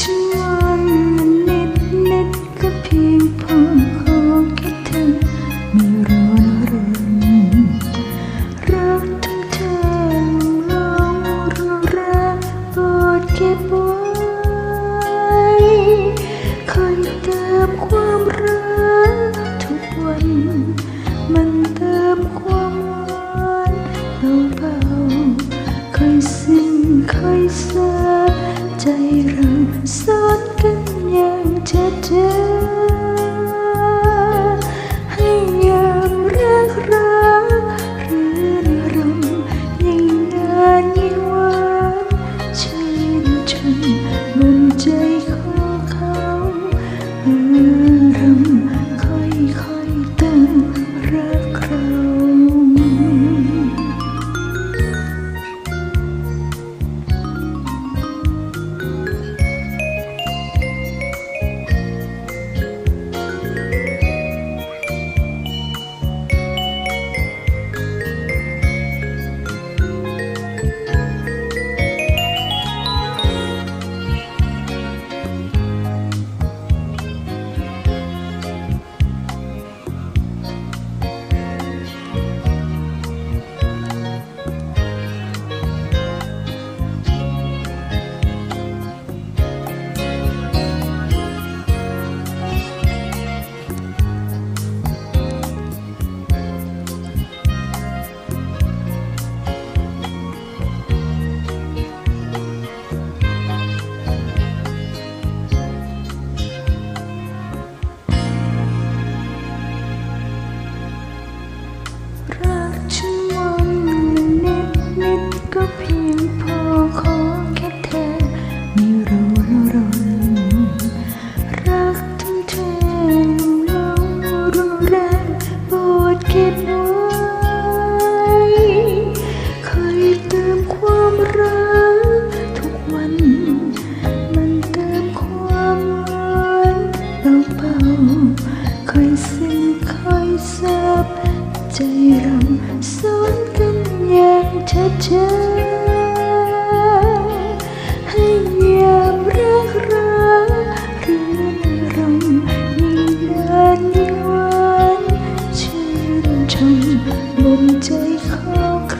ช่วมันนิดนิดก็เพียงพอขอคิดถึงไม่ร้อนรนรักทั้งเธอลองรู้รักโปรดเก็บไว้คอยติมความรักทุกวันมัน ซ้อนกันอย่างเธอเให้ยามรักรักเรื่อนรมยิ่งนานยิ่งหวานช่นชมบนใจขอเขา ใจรำส้อนกันอย่างช้าๆให้ยามรักราเรื่องรำยิ่งนยิ่หวานชื่นชมบนใจของ